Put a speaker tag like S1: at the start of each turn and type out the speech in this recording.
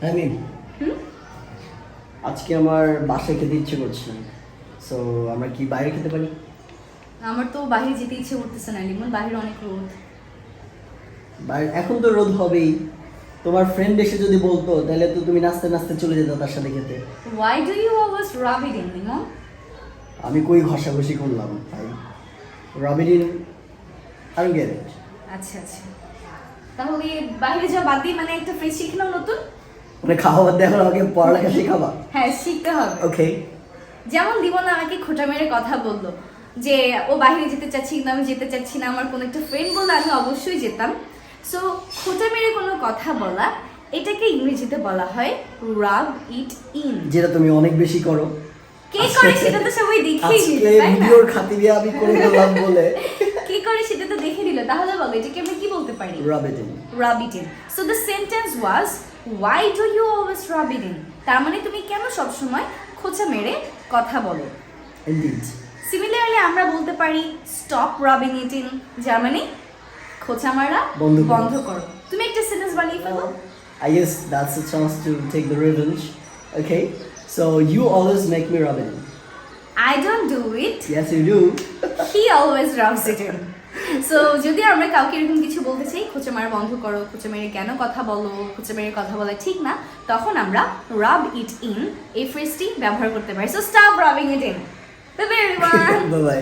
S1: হ্যাঁ মিম আজকে আমার বাসায় খেতে ইচ্ছে করছে। সো আমরা কি বাইরে খেতে পারি?
S2: আমার তো বাইরে যেতে ইচ্ছে করতেছে না লিমন। বাইরে অনেক রোদ।
S1: বাইরে এখন তো রোদ হবেই। তোমার ফ্রেন্ড এসে যদি বলতো তাহলে তো তুমি নাচতে নাচতে চলে যেত তার সাথে খেতে।
S2: Why do you always rub it in lemon?
S1: আমি কই ঘষাঘষি করলাম ভাই রবিডিন আর গেট
S2: আচ্ছা আচ্ছা। তাহলে বাইরে যাওয়া বাদ দিয়ে মানে একটা ফ্রেশ শিখলাম নতুন?
S1: মানে খাওয়া বাদ এখন আমাকে পড়ালেখা শেখাবা।
S2: হ্যাঁ শিখতে হবে।
S1: ওকে
S2: যেমন দিবন আমাকে খোটা মেরে কথা বলল যে ও বাইরে যেতে চাচ্ছি না আমি যেতে চাচ্ছি না আমার কোনো একটা ফ্রেন্ড বলল আমি অবশ্যই যেতাম। সো খোটা মেরে কোনো কথা বলা এটাকে ইংরেজিতে বলা হয় রাব ইট ইন
S1: যেটা তুমি অনেক বেশি করো।
S2: কে করে সেটা তো সবাই না?
S1: ভিডিওর খাতিরে আমি করে বলে
S2: দেখে নিল তাহলে বলো এটাকে আমরা কি বলতে পারি it in. So the sentence was, why do you always rub তার মানে তুমি কেন সবসময় খোঁচা মেরে কথা বলো
S1: ইনডিড
S2: সিমিলারলি আমরা বলতে পারি স্টপ রাবিং ইট ইন যার মানে খোঁচা মারা
S1: বন্ধ করো।
S2: বন্ধ করো তুমি একটা সেন্টেন্স বানিয়ে ফেলো
S1: I guess that's a chance to take the revenge. Okay, so you always make me rub it in.
S2: I don't do it
S1: Yes, you do.
S2: he always rubs it in so যদি আমরা কাউকে এরকম কিছু বলতে চাই খোঁচা মারা বন্ধ করো খোঁচা মেরে কেন কথা বলো খোঁচা মেরে কথা বলা ঠিক না, তখন আমরা রাব ইট ইন এই ফ্রেজটি ব্যবহার করতে পারি। So stop rubbing it in bye bye.